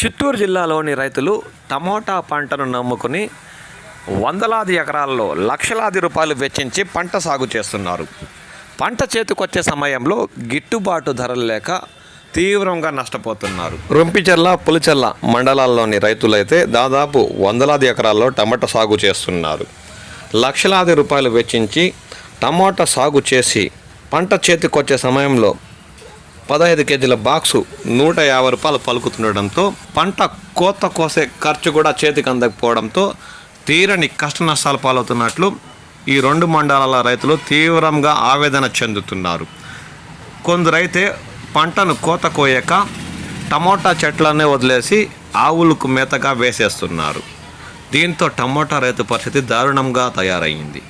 చిత్తూరు జిల్లాలోని రైతులు టమోటా పంటను నమ్ముకుని వందలాది ఎకరాల్లో లక్షలాది రూపాయలు వెచ్చించి పంట సాగు చేస్తున్నారు. పంట చేతికొచ్చే సమయంలో గిట్టుబాటు ధరలు లేక తీవ్రంగా నష్టపోతున్నారు. రొంపిచెర్ల పులిచెర్ల మండలాల్లోని రైతులైతే దాదాపు వందలాది ఎకరాల్లో టమాటా సాగు చేస్తున్నారు. లక్షలాది రూపాయలు వెచ్చించి టమాటా సాగు చేసి పంట చేతికొచ్చే సమయంలో పదహైదు కేజీల బాక్సు నూట యాభై రూపాయలు పలుకుతుండడంతో పంట కోత కోసే ఖర్చు కూడా చేతికి అందకపోవడంతో తీరని కష్ట నష్టాలు పాలవుతున్నట్లు ఈ రెండు మండలాల రైతులు తీవ్రంగా ఆవేదన చెందుతున్నారు. కొందరైతే పంటను కోత కోయక టమోటా చెట్లనే వదిలేసి ఆవులకు మేతగా వేసేస్తున్నారు. దీంతో టమోటా రైతు పరిస్థితి దారుణంగా తయారయ్యింది